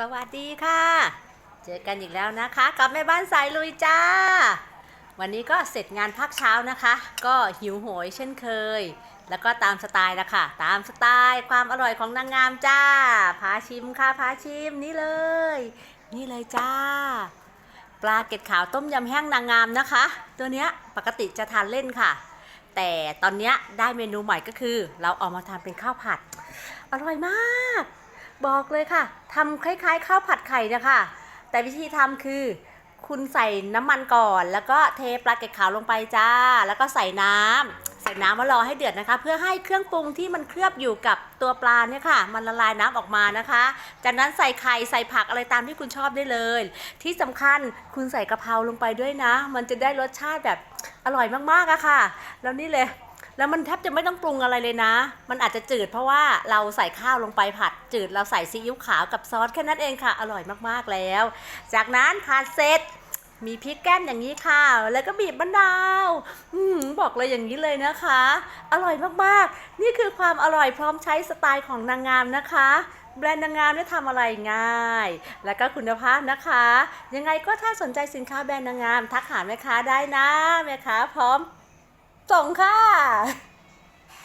สวัสดีค่ะ เจอกันอีกแล้วนะคะ กับแม่บ้านสายลุยจ้า วันนี้ก็เสร็จงานพักเช้านะคะ ก็หิวโหยเช่นเคย แล้วก็ตามสไตล์ละค่ะ ตามสไตล์ความอร่อยของนางงามจ้า พาชิมค่ะ พาชิมนี่เลย นี่เลยจ้า ปลาเกล็ดขาวต้มยำแห้งนางงามนะคะ ตัวเนี้ยปกติจะทานเล่นค่ะ แต่ตอนเนี้ยได้เมนูใหม่ก็คือ เราเอามาทำเป็นข้าวผัด อร่อยมาก บอกเลยค่ะทำคล้ายๆ ข้าวผัดไข่นะคะแต่วิธีทำคือ คุณใส่น้ำมันก่อน แล้วก็เทปลาเกล็ดขาวลงไปจ้า แล้วก็ใส่น้ำใส่น้ำมารอให้เดือดนะคะ เพื่อให้เครื่องปรุงที่มันเคลือบอยู่กับตัวปลาเนี่ยค่ะ มันละลายน้ำออกมานะคะ จากนั้นใส่ไข่ใส่ผักอะไรตามที่คุณชอบได้เลย ที่สำคัญคุณใส่กะเพราลงไปด้วยนะ มันจะได้รสชาติแบบอร่อยมากๆอะค่ะ แล้วนี่เลย แล้วมันแทบจะไม่ต้องปรุงอะไรเลยนะ มันอาจจะจืดเพราะว่าเราใส่ข้าวลงไปผัดจืด เราใส่ซีอิ๊วขาวกับซอสแค่นั้นเองค่ะ อร่อยมากๆแล้ว จากนั้นผัดเสร็จมีพริกแก้มอย่างนี้ค่ะ แล้วก็บีบมะนาวอืมบอกเลยอย่างนี้เลยนะคะ อร่อยมากๆ นี่คือความอร่อยพร้อมใช้สไตล์ของนางงามนะคะ แบรนด์นางงามเนี่ยทำอะไรง่าย แล้วก็คุณภาพนะคะ ยังไงก็ถ้าสนใจสินค้าแบรนด์นางงาม ทักหาแม่ค้าได้นะ แม่ค้าพร้อม ส่งค่ะ